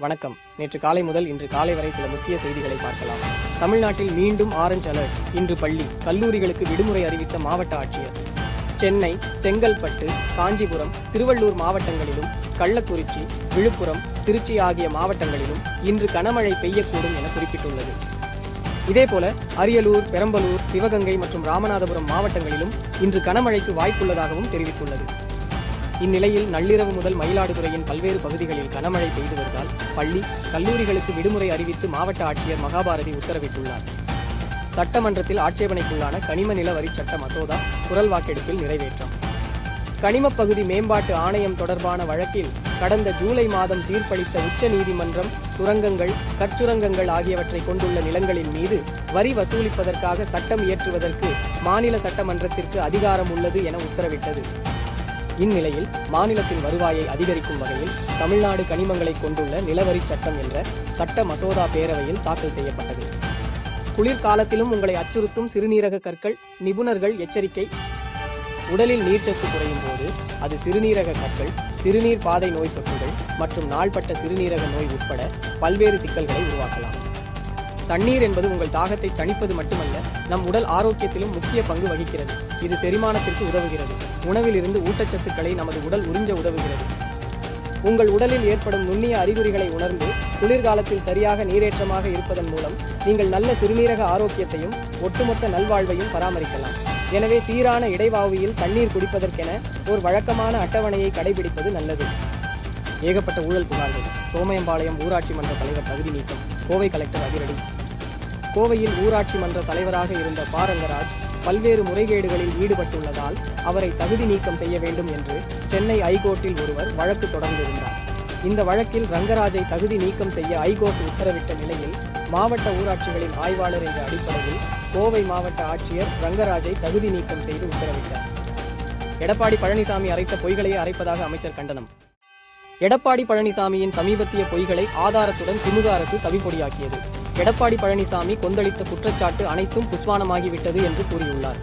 வணக்கம். நேற்று காலை முதல் இன்று காலை வரை சில முக்கிய செய்திகளை பார்க்கலாம். தமிழ்நாட்டில் மீண்டும் ஆரஞ்ச் அலர்ட் இன்று பள்ளி கல்லூரிகளுக்கு விடுமுறை அறிவித்த மாவட்ட ஆட்சியர். சென்னை செங்கல்பட்டு காஞ்சிபுரம் திருவள்ளூர் மாவட்டங்களிலும் கள்ளக்குறிச்சி விழுப்புரம் திருச்சி ஆகிய மாவட்டங்களிலும் இன்று கனமழை பெய்யக்கூடும் என குறிப்பிட்டுள்ளது. இதேபோல அரியலூர் பெரம்பலூர் சிவகங்கை மற்றும் ராமநாதபுரம் மாவட்டங்களிலும் இன்று கனமழைக்கு வாய்ப்புள்ளதாகவும் தெரிவித்துள்ளது. இந்நிலையில் நள்ளிரவு முதல் மயிலாடுதுறையின் பல்வேறு பகுதிகளில் கனமழை பெய்து வருவதால் பள்ளி கல்லூரிகளுக்கு விடுமுறை அறிவித்து மாவட்ட ஆட்சியர் மகாபாரதி உத்தரவிட்டுள்ளார். சட்டமன்றத்தில் ஆட்சேபனைக்குள்ளான கனிம நில வரி சட்ட மசோதா குரல் வாக்கெடுப்பில் நிறைவேற்றம். கனிமப் பகுதி மேம்பாட்டு ஆணையம் தொடர்பான வழக்கில் கடந்த ஜூலை மாதம் தீர்ப்பளித்த உச்ச நீதிமன்றம் சுரங்கங்கள் கற்சுரங்கங்கள் ஆகியவற்றை கொண்டுள்ள நிலங்களின் மீது வரி வசூலிப்பதற்காக சட்டம் இயற்றுவதற்கு மாநில சட்டமன்றத்திற்கு அதிகாரம் உள்ளது என உத்தரவிட்டது. இந்நிலையில் மாநிலத்தின் வருவாயை அதிகரிக்கும் வகையில் தமிழ்நாடு கனிமங்களை கொண்டுள்ள நிலவரி சட்டம் என்ற சட்ட மசோதா பேரவையில் தாக்கல் செய்யப்பட்டது. குளிர்காலத்திலும் உங்களை அச்சுறுத்தும் சிறுநீரக கற்கள் நிபுணர்கள் எச்சரிக்கை. உடலில் நீர்ச்சத்து குறையும் போது அது சிறுநீரக கற்கள் சிறுநீர் பாதை நோய் தொற்றுகள் மற்றும் நாள்பட்ட சிறுநீரக நோய் உட்பட பல்வேறு சிக்கல்களை உருவாக்கலாம். தண்ணீர் என்பது உங்கள் தாகத்தை தணிப்பது மட்டுமல்ல நம் உடல் ஆரோக்கியத்திலும் முக்கிய பங்கு வகிக்கிறது. இது செரிமானத்திற்கு உதவுகிறது. உணவிலிருந்து ஊட்டச்சத்துக்களை நமது உடல் உறிஞ்ச உதவுகிறது. உங்கள் உடலில் ஏற்படும் நுண்ணிய அறிகுறிகளை உணர்ந்து குளிர்காலத்தில் சரியாக நீரேற்றமாக இருப்பதன் மூலம் நீங்கள் நல்ல சிறுநீரக ஆரோக்கியத்தையும் ஒட்டுமொத்த நல்வாழ்வையும் பராமரிக்கலாம். எனவே சீரான இடைவாவியில் தண்ணீர் குடிப்பதற்கென ஒரு வழக்கமான அட்டவணையை கடைபிடிப்பது நல்லது. ஏகப்பட்ட ஊழல் புகார்கள். சோமயம்பாளையம் ஊராட்சி மன்ற தலைவர் தகுதி நீக்கம். கோவை கலெக்டர் அதிரடி. கோவையில் ஊராட்சி மன்ற தலைவராக இருந்த பாரங்கராஜ் பல்வேறு முறைகேடுகளில் ஈடுபட்டுள்ளதால் அவரை தகுதி நீக்கம் செய்ய வேண்டும் என்று சென்னை ஐகோர்ட்டில் ஒருவர் வழக்கு தொடர்ந்திருந்தார். இந்த வழக்கில் ரங்கராஜை தகுதி நீக்கம் செய்ய ஐகோர்ட் உத்தரவிட்ட நிலையில் மாவட்ட ஊராட்சிகளின் ஆய்வாளர் என்ற அடிப்படையில் கோவை மாவட்ட ஆட்சியர் ரங்கராஜை தகுதி நீக்கம் செய்து உத்தரவிட்டார். எடப்பாடி பழனிசாமி அரைத்த பொய்களையே அரைப்பதாக அமைச்சர் கண்டனம். எடப்பாடி பழனிசாமியின் சமீபத்திய பொய்களை ஆதாரத்துடன் திமுக அரசு தவிப்பொடியாக்கியது. எடப்பாடி பழனிசாமி கொந்தளித்த குற்றச்சாட்டு அனைத்தும் புஸ்வானமாகிவிட்டது என்று கூறியுள்ளார்.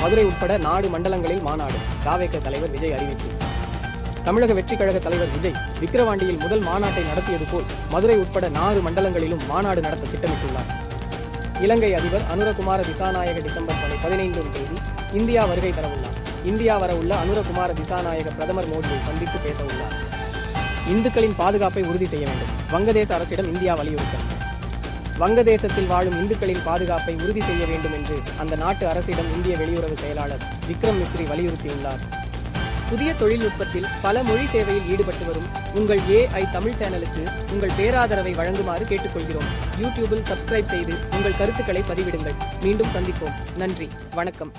மதுரை உட்பட நாடு மண்டலங்களில் மாநாடு காவேக்க தலைவர் விஜய் அறிவிப்பு. தமிழக வெற்றிக் கழக தலைவர் விஜய் விக்கிரவாண்டியில் முதல் மாநாட்டை நடத்தியது போல் மதுரை உட்பட நாலு மண்டலங்களிலும் மாநாடு நடத்த திட்டமிட்டுள்ளார். இலங்கை அதிபர் அனுரகுமார திசாநாயக டிசம்பர் பதி- பதினைந்தாம் தேதி இந்தியா வருகை தரவுள்ளார். இந்தியா வரவுள்ள அனுரகுமார திசாநாயக பிரதமர் மோடியை சந்தித்து பேசவுள்ளார். இந்துக்களின் பாதுகாப்பை உறுதி செய்ய வேண்டும். வங்கதேச அரசிடம் இந்தியா வலியுறுத்தல். வங்கதேசத்தில் வாழும் இந்துக்களின் பாதுகாப்பை உறுதி செய்ய வேண்டும் என்று அந்த நாட்டு அரசிடம் இந்திய வெளியுறவு செயலாளர் விக்ரம் மிஸ்ரி வலியுறுத்தியுள்ளார். புதிய தொழில்நுட்பத்தில் பல மொழி சேவையில் ஈடுபட்டு வரும் உங்கள் ஏஐ தமிழ் சேனலுக்கு உங்கள் பேராதரவை வழங்குமாறு கேட்டுக்கொள்கிறோம். யூடியூபில் சப்ஸ்கிரைப் செய்து உங்கள் கருத்துக்களை பதிவிடுங்கள். மீண்டும் சந்திப்போம். நன்றி. வணக்கம்.